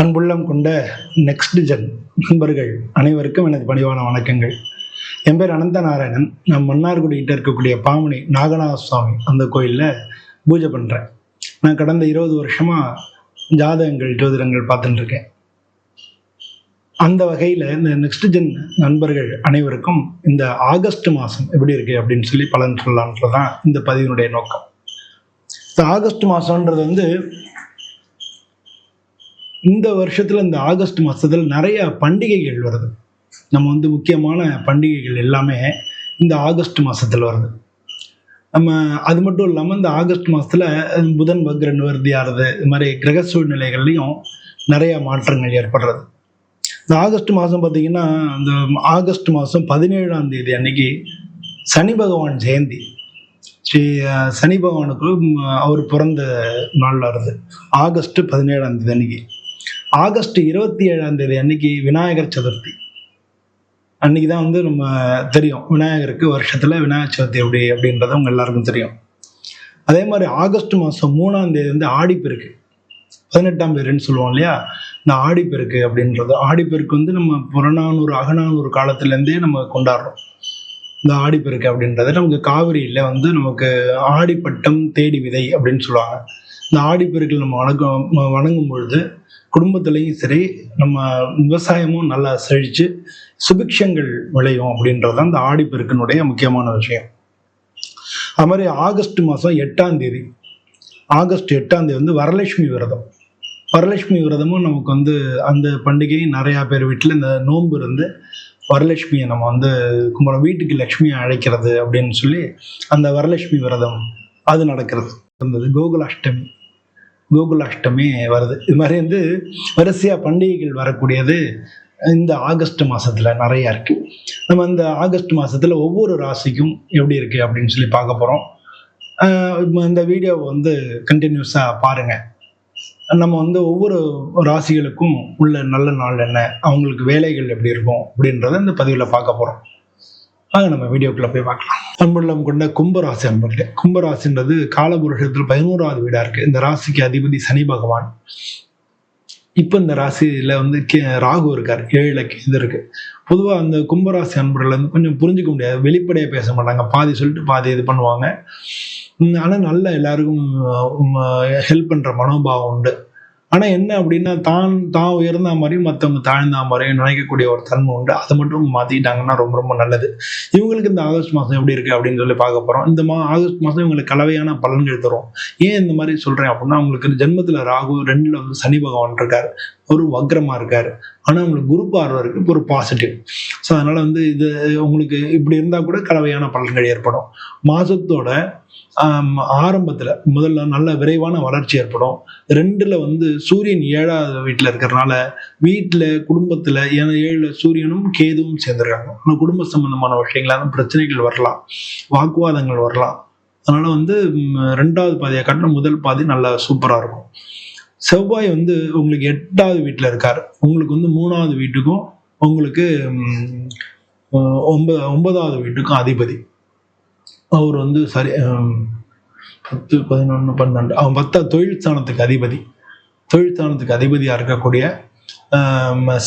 அன்புள்ளம் கொண்ட next gen நண்பர்கள் அனைவருக்கும் எனது பணிவான வணக்கங்கள். என் பேர் அனந்த நாராயணன் நான் மன்னார்குடிகிட்ட இருக்கக்கூடிய பாமணி நாகநாத சுவாமி அந்த கோயிலில் பூஜை பண்ணுறேன் நான் கடந்த இருபது வருஷமாக ஜாதகங்கள் ஜோதிடங்கள் பார்த்துட்டு இருக்கேன். அந்த வகையில் இந்த நெக்ஸ்ட் ஜென் நண்பர்கள் அனைவருக்கும் இந்த ஆகஸ்ட் மாதம் எப்படி இருக்குது அப்படின்னு சொல்லி பலன் சொல்லலான்றது தான் இந்த பதிவினுடைய நோக்கம். இந்த ஆகஸ்ட் மாதன்றது வந்து இந்த வருஷத்துல இந்த ஆகஸ்ட் மாசத்துல நிறைய பண்டிகைகள் வருது. நம்ம வந்து முக்கியமான பண்டிகைகள் எல்லாமே இந்த ஆகஸ்ட் மாசத்துல வருது. நம்ம அது மட்டும் இல்லாமல் இந்த ஆகஸ்ட் மாசத்துல புதன் வக்ர நிவர்த்தி ஆறுது இது மாதிரி கிரக சூழ்நிலைகள்லையும் நிறைய மாற்றங்கள் ஏற்படுறது. இந்த ஆகஸ்ட் மாதம் பார்த்தீங்கன்னா இந்த ஆகஸ்ட் மாதம் பதினேழாம் தேதி அன்னைக்கு சனி பகவான் ஜெயந்தி. ஸ்ரீ சனி பகவானுக்கு அவர் பிறந்த நாள் வருது. ஆகஸ்ட் பதினேழாம் தேதி அன்னைக்கு. ஆகஸ்ட் இருபத்தி ஏழாம் தேதி அன்னைக்கு விநாயகர் சதுர்த்தி. அன்னைக்கு தான் வந்து நம்ம தெரியும் விநாயகருக்கு வருஷத்துல விநாயகர் சதுர்த்தி எப்படி அப்படின்றது உங்க எல்லாருக்கும் தெரியும். அதே மாதிரி ஆகஸ்ட் மாதம் மூணாம் தேதி வந்து ஆடிப்பெருக்கு. பதினெட்டாம் பேருன்னு சொல்லுவோம் இல்லையா? இந்த ஆடிப்பெருக்கு அப்படின்றது. ஆடிப்பெருக்கு வந்து நம்ம புறநானூறு அகநானூறு காலத்துலேருந்தே நம்ம கொண்டாடுறோம். இந்த ஆடிப்பெருக்கு அப்படின்றது நமக்கு காவிரியில் வந்து நமக்கு ஆடிப்பட்டம் தேடி விதை அப்படின்னு சொல்லுவாங்க. இந்த ஆடிப்பெருக்கில் நம்ம வணக்கம் வணங்கும் பொழுது குடும்பத்துலேயும் சரி நம்ம விவசாயமும் நல்லா செழித்து சுபிக்ஷங்கள் விளையும் அப்படின்றது தான் இந்த ஆடிப்பெருக்கினுடைய முக்கியமான விஷயம். அது மாதிரி ஆகஸ்ட் மாதம் எட்டாம் தேதி ஆகஸ்ட் எட்டாம் தேதி வந்து வரலட்சுமி விரதம். வரலட்சுமி விரதமும் நமக்கு வந்து அந்த பண்டிகை நிறையா பேர் வீட்டில் இந்த நோன்பு இருந்து வரலட்சுமியை நம்ம வந்து கும்பிட வீட்டுக்கு லட்சுமியை அழைக்கிறது அப்படின்னு சொல்லி அந்த வரலட்சுமி விரதம் அது நடக்கிறது. இருந்தது கோகுலாஷ்டமி. கோகுலாஷ்டமி வருது. இது மாதிரி வந்து வரிசையாக பண்டிகைகள் வரக்கூடியது இந்த ஆகஸ்ட் மாதத்தில் நிறையா இருக்குது நம்ம இந்த ஆகஸ்ட் மாதத்தில் ஒவ்வொரு ராசிக்கும் எப்படி இருக்குது அப்படின்னு சொல்லி பார்க்க போகிறோம் இந்த வீடியோவை வந்து கண்டினியூஸாக பாருங்கள் நம்ம வந்து ஒவ்வொரு ராசிகளுக்கும் உள்ள நல்ல நாள் என்ன? அவங்களுக்கு வேலைகள் எப்படி இருக்கும் அப்படின்றத இந்த பதிவில் பார்க்க போகிறோம் வாங்க நம்ம வீடியோக்குள்ள போய் பார்க்கலாம். அன்புள்ளம் கொண்ட கும்பராசி அன்பர்களே கும்பராசின்றது காலபுருஷத்தில் பதினோராவது வீடா இருக்கு. இந்த ராசிக்கு அதிபதி சனி பகவான். இப்போ இந்த ராசியில வந்து கே ராகு இருக்கார். ஏழு இது இருக்கு. பொதுவாக அந்த கும்பராசி அன்பர்கள் வந்து கொஞ்சம் புரிஞ்சுக்க முடியாது. வெளிப்படையாக பேச மாட்டாங்க. பாதி சொல்லிட்டு பாதி இது பண்ணுவாங்க. ஆனால் நல்ல எல்லாருக்கும் ஹெல்ப் பண்ணுற மனோபாவம் உண்டு. ஆனால் என்ன அப்படின்னா தான் தான் உயர்ந்த மாதிரியும் மற்றவங்க தாழ்ந்த மாதிரியும் நினைக்கக்கூடிய ஒரு தன்மை உண்டு. அதை மட்டும் மாற்றிட்டாங்கன்னா ரொம்ப ரொம்ப நல்லது. இவங்களுக்கு இந்த ஆகஸ்ட் மாதம் எப்படி இருக்கு அப்படின்னு சொல்லி பார்க்க போகிறோம் இந்த மா ஆகஸ்ட் மாதம் இவங்களுக்கு கலவையான பலன்கள் தரும். ஏன் இந்த மாதிரி சொல்கிறேன் அப்படின்னா அவங்களுக்கு ஜென்மத்தில் ராகு ரெண்டில் வந்து சனி பகவான் இருக்கார். ஒரு வக்ரமா இருக்காரு. ஆனா உங்களுக்கு குரு பார்வை இருக்கு இப்போ ஒரு பாசிட்டிவ் ஸோ அதனால வந்து இது உங்களுக்கு இப்படி இருந்தா கூட கலவையான பலன்கள் ஏற்படும். மாசத்தோட ஆரம்பத்தில் ஆரம்பத்துல முதல்ல நல்ல விரைவான வளர்ச்சி ஏற்படும். ரெண்டுல வந்து சூரியன் ஏழாவது வீட்டுல இருக்கிறதுனால வீட்டுல குடும்பத்துல ஏன்னா ஏழில் சூரியனும் கேதுவும் சேர்ந்துருக்காங்க. ஆனால் குடும்ப சம்பந்தமான விஷயங்களான பிரச்சனைகள் வரலாம். வாக்குவாதங்கள் வரலாம். அதனால வந்து ரெண்டாவது பாதியை காட்டின முதல் பாதி நல்லா சூப்பரா இருக்கும். செவ்வாய் வந்து உங்களுக்கு எட்டாவது வீட்டில் இருக்கார். உங்களுக்கு வந்து மூணாவது வீட்டுக்கும் உங்களுக்கு ஒன்பது ஒன்பதாவது வீட்டுக்கும் அதிபதி. அவர் வந்து சரி பத்து பதினொன்று பன்னெண்டு அவன் பத்தா தொழில் ஸ்தானத்துக்கு அதிபதி. தொழில் ஸ்தானத்துக்கு அதிபதியாக இருக்கக்கூடிய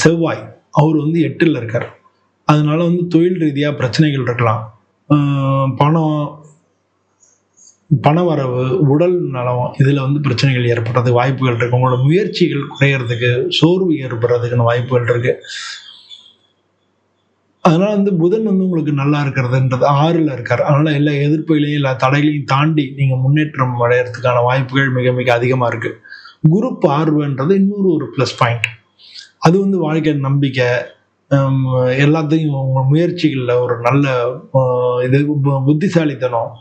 செவ்வாய் அவர் வந்து எட்டில் இருக்கார். அதனால வந்து தொழில் ரீதியாக பிரச்சனைகள் இருக்கலாம். பணம் பணவரவு உடல் நலம் இதில் வந்து பிரச்சனைகள் ஏற்படுறதுக்கு வாய்ப்புகள் இருக்குது உங்களோட முயற்சிகள் குறையறதுக்கு சோர்வு ஏற்படுறதுக்கான வாய்ப்புகள் இருக்கு. அதனால் வந்து புதன் வந்து உங்களுக்கு நல்லா இருக்கிறதுன்றது ஆறில் இருக்கார். அதனால் எல்லா எதிர்ப்புகளையும் எல்லா தடைகளையும் தாண்டி நீங்கள் முன்னேற்றம் அடையிறதுக்கான வாய்ப்புகள் மிக மிக அதிகமாக இருக்குது குரு பார்வைன்றது இன்னொரு ஒரு ப்ளஸ் பாயிண்ட் அது வந்து வாழ்க்கை நம்பிக்கை எல்லாத்தையும் உங்கள் முயற்சிகளில் ஒரு நல்ல இது பு- புத்திசாலித்தனம்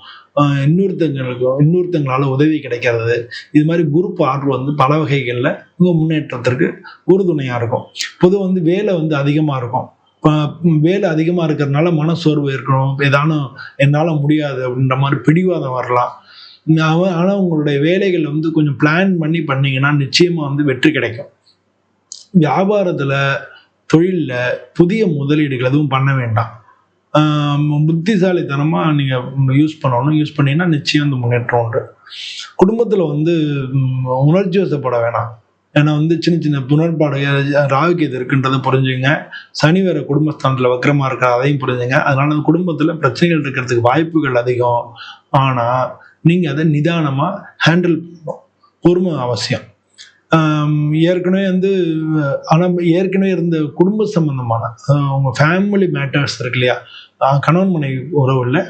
இன்னொருத்தங்களுக்கும் இன்னொருத்தங்களால உதவி கிடைக்கிறது. இது மாதிரி குரூப் ஆர்டர் வந்து பல வகைகளில் உங்கள் முன்னேற்றத்திற்கு உறுதுணையாக இருக்கும். பொதுவாக வந்து வேலை வந்து அதிகமாக இருக்கும். வேலை அதிகமாக இருக்கிறதுனால மனசோர்வு இருக்கணும் ஏதானும் என்னால் முடியாது அப்படின்ற மாதிரி பிடிவாதம் வரலாம். ஆனால் உங்களுடைய வேலைகள் வந்து கொஞ்சம் பிளான் பண்ணி பண்ணீங்கன்னா நிச்சயமாக வந்து வெற்றி கிடைக்கும். வியாபாரத்தில் தொழிலில் புதிய முதலீடுகள் எதுவும் பண்ண வேண்டாம். புத்திசாலித்தனமாக நீங்கள் யூஸ் பண்ணணும். யூஸ் பண்ணீங்கன்னா நிச்சயம் வந்து முன்னேற்றம் உண்டு. குடும்பத்தில் வந்து உணர்ச்சி வசப்பட வேணாம். ஏன்னா வந்து சின்ன சின்ன புனர்பாடு ராகுக்கு இது இருக்குன்றதை புரிஞ்சுங்க. சனி வேற குடும்பஸ்தானத்தில் வக்கரமாக இருக்கிற அதையும் புரிஞ்சுங்க. அதனால அந்த குடும்பத்தில் பிரச்சனைகள் இருக்கிறதுக்கு வாய்ப்புகள் அதிகம். ஆனால் நீங்கள் அதை நிதானமாக ஹேண்டில் பண்ணணும். பொறுமை அவசியம். ஏற்கனவே வந்து ஆனால் ஏற்கனவே இருந்த குடும்ப சம்பந்தமான அவங்க ஃபேமிலி மேட்டர்ஸ் இருக்கு இல்லையா? ஆஹ் கணவன் மனைவி இல்லை.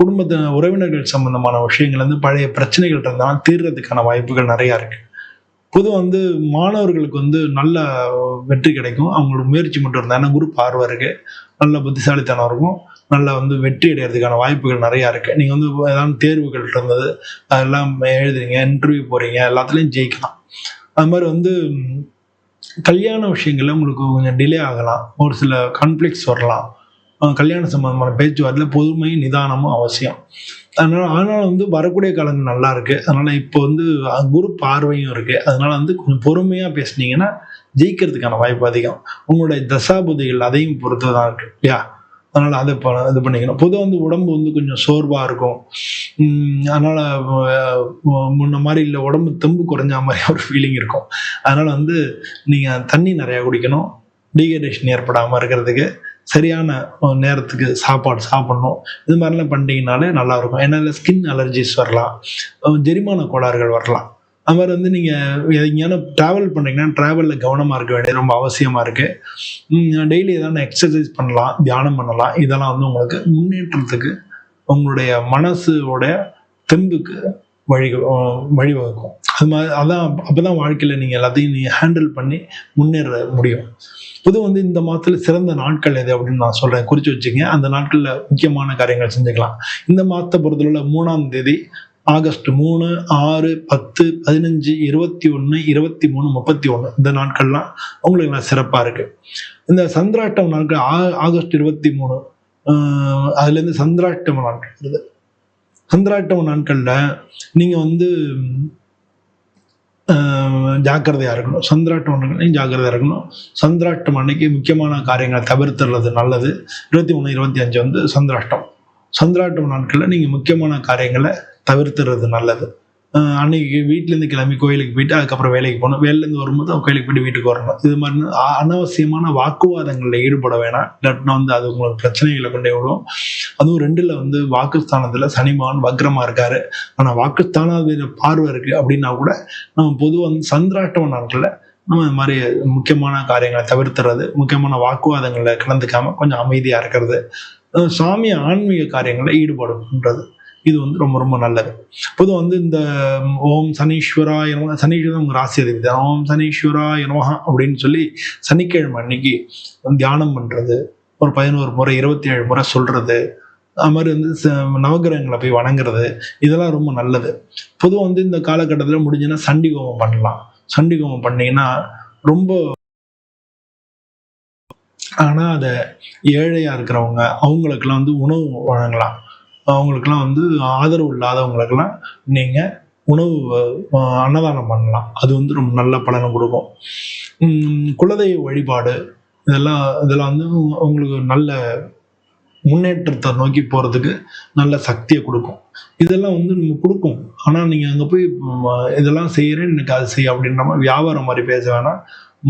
குடும்பத்து உறவினர்கள் சம்பந்தமான விஷயங்கள் வந்து பழைய பிரச்சனைகள் இருந்தாலும் தீர்றதுக்கான வாய்ப்புகள் நிறையா இருக்குது பொதுவாக வந்து மாணவர்களுக்கு வந்து நல்ல வெற்றி கிடைக்கும். அவங்களோட முயற்சி மட்டும் இருந்தால் ஏன்னா ஆர்வம் இருக்குது நல்ல புத்திசாலித்தனம் இருக்கும். நல்லா வந்து வெற்றி அடைகிறதுக்கான வாய்ப்புகள் நிறையா இருக்குது நீங்கள் வந்து ஏதாவது தேர்வுகள் இருந்தது அதெல்லாம் எழுதுறீங்க இன்டர்வியூ போகிறீங்க எல்லாத்துலேயும் ஜெயிக்கலாம். அது மாதிரி வந்து கல்யாண விஷயங்கள்ல உங்களுக்கு கொஞ்சம் டிலே ஆகலாம். ஒரு சில கான்ஃப்ளிக்ஸ் வரலாம். கல்யாண சம்பந்தமான பேச்சுவார்த்தையில் பொறுமை நிதானமும் அவசியம். அதனால அதனால் வந்து வரக்கூடிய காலங்கள் நல்லா இருக்கு. அதனால இப்போ வந்து குரு பார்வையும் இருக்கு. அதனால வந்து கொஞ்சம் பொறுமையா பேசுனீங்கன்னா ஜெயிக்கிறதுக்கான வாய்ப்பு அதிகம். உங்களுடைய தசாபுதிகள் அதையும் பொறுத்து தான் இருக்கு. இல்லையா? அதனால் அதை ப- இது பண்ணிக்கணும். பொதுவாக வந்து உடம்பு வந்து கொஞ்சம் சோர்வாக இருக்கும். அதனால் முன்ன மாதிரி இல்லை உடம்பு தெம்பு குறைஞ்ச மாதிரி ஒரு ஃபீலிங் இருக்கும். அதனால் வந்து நீங்கள் தண்ணி நிறையா குடிக்கணும். டீஹைட்ரேஷன் ஏற்படாமல் இருக்கிறதுக்கு சரியான நேரத்துக்கு சாப்பாடு சாப்பிடணும். இது மாதிரிலாம் பண்ணிட்டீங்கனாலே நல்லாயிருக்கும் ஏன்னா ஸ்கின் அலர்ஜிஸ் வரலாம். ஜெரிமான கோளாறுகள் வரலாம். அவர் வந்து நீங்கள் எங்கேயான ட்ராவல் பண்ணுறீங்கன்னா ட்ராவலில் கவனமாக இருக்க வேண்டியது ரொம்ப அவசியமாக இருக்குது டெய்லி ஏதாவது எக்ஸசைஸ் பண்ணலாம் தியானம் பண்ணலாம். இதெல்லாம் வந்து உங்களுக்கு முன்னேற்றத்துக்கு உங்களுடைய மனசோட தெம்புக்கு வழி வழிவகுக்கும். அது மாதிரி அதான் அப்போ தான் வாழ்க்கையில் நீங்கள் எல்லாத்தையும் நீங்கள் ஹேண்டில் பண்ணி முன்னேற முடியும். பொது வந்து இந்த மாதத்தில் சிறந்த நாட்கள் எது அப்படின்னு நான் சொல்கிறேன் குறித்து வச்சுங்க அந்த நாட்களில் முக்கியமான காரியங்கள் செஞ்சுக்கலாம். இந்த மாதத்தை பொறுத்தவரை மூணாம் தேதி ஆகஸ்ட் மூணு ஆறு பத்து பதினஞ்சு இருபத்தி ஒன்று இருபத்தி மூணு முப்பத்தி ஒன்று இந்த நாட்கள்லாம் உங்களுக்கு நல்லா சிறப்பாக இருக்கு. இந்த சந்திராட்டம் நாட்கள் ஆ- ஆகஸ்ட் இருபத்தி மூணு அதுலேருந்து சந்திராட்டம் நாட்கள் வருது சந்திராஷ்டம நாட்களில் நீங்கள் வந்து ஜாக்கிரதையாக இருக்கணும். சந்திராட்டம் அன்னைக்கு ஜாக்கிரதையாக இருக்கணும். சந்திராட்டம் அன்னைக்கு முக்கியமான காரியங்களை தவிர்த்துறது நல்லது. இருபத்தி மூணு இருபத்தி அஞ்சு வந்து சந்திராஷ்டம். சந்திராட்டம் நாட்களில் நீங்கள் முக்கியமான காரியங்களை தவிர்த்துறது நல்லது. அன்னைக்கு வீட்டிலேருந்து கிளம்பி கோயிலுக்கு போயிட்டு அதுக்கப்புறம் வேலைக்கு போகணும் வேலையிலேருந்து வரும்போது அவங்க கோயிலுக்கு போயிட்டு வீட்டுக்கு வரணும். இது மாதிரி அனாவசியமான வாக்குவாதங்களில் ஈடுபட வேணாம். இல்லாட்டினா வந்து அது உங்களுக்கு பிரச்சனைகளை கொண்டே விடும். அதுவும் ரெண்டில் வந்து வாக்குஸ்தானத்தில் சனிமான் வக்ரமாக இருக்காரு. ஆனால் வாக்குஸ்தானாதிபதி பார்வை இருக்குது அப்படின்னா கூட நம்ம பொதுவாக வந்து சந்திராட்டம் நாட்களில் நம்ம இந்த மாதிரி முக்கியமான காரியங்களை தவிர்த்துறது முக்கியமான வாக்குவாதங்களில் கலந்துக்காமல் கொஞ்சம் அமைதியாக இருக்கிறது சாமி ஆன்மீக காரியங்களில் ஈடுபாடு இது வந்து ரொம்ப ரொம்ப நல்லது. பொதுவாக வந்து இந்த ஓம் சனீஸ்வரா நமக சனீஸ்வரன் உங்க ராசி அதிபதி. ஓம் சனீஸ்வரா நமக அப்படின்னு சொல்லி சனிக்கிழமை அன்னைக்கு தியானம் பண்றது ஒரு பதினோரு முறை இருபத்தி ஏழு முறை சொல்றது அது மாதிரி வந்து ச- நவக்கிரகங்களை போய் வணங்குறது இதெல்லாம் ரொம்ப நல்லது. பொதுவாக வந்து இந்த காலகட்டத்தில் முடிஞ்சுன்னா சண்டிகோமம் பண்ணலாம். சண்டி ஹோமம் ரொம்ப ஆனால் அதை ஏழையாக இருக்கிறவங்க அவங்களுக்கெல்லாம் வந்து உணவு வழங்கலாம். அவங்களுக்கெல்லாம் வந்து ஆதரவு இல்லாதவங்களுக்கெல்லாம் நீங்கள் உணவு அன்னதானம் பண்ணலாம். அது வந்து ரொம்ப நல்ல பலனை கொடுக்கும். குலதெய்வ வழிபாடு இதெல்லாம் இதெல்லாம் வந்து உங்களுக்கு நல்ல முன்னேற்றத்தை நோக்கி போகிறதுக்கு நல்ல சக்தியை கொடுக்கும். இதெல்லாம் வந்து நம்ம கொடுக்கும். ஆனால் நீங்கள் அங்கே போய் இதெல்லாம் செய்கிறேன் எனக்கு அது செய்ய அப்படின்ற மாதிரி வியாபாரம் மாதிரி பேச வேணாம்.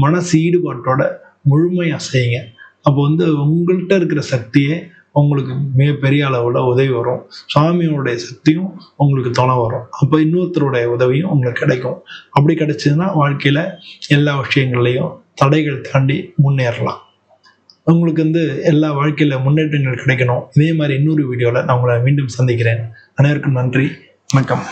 மனசு ஈடுபாட்டோட முழுமையாக செய்யுங்க. அப்போ வந்து உங்கள்கிட்ட இருக்கிற சக்தியை உங்களுக்கு மிகப்பெரிய அளவில் உதவி வரும். சுவாமியோடைய சக்தியும் உங்களுக்கு துணை வரும். அப்போ இன்னொருத்தருடைய உதவியும் உங்களுக்கு கிடைக்கும். அப்படி கிடைச்சதுன்னா வாழ்க்கையில் எல்லா விஷயங்கள்லையும் தடைகள் தாண்டி முன்னேறலாம். உங்களுக்கு வந்து எல்லா வாழ்க்கையில் முன்னேற்றங்கள் கிடைக்கணும். இதே மாதிரி இன்னொரு வீடியோவில் நான் உங்களை மீண்டும் சந்திக்கிறேன். அனைவருக்கும் நன்றி. வணக்கம்.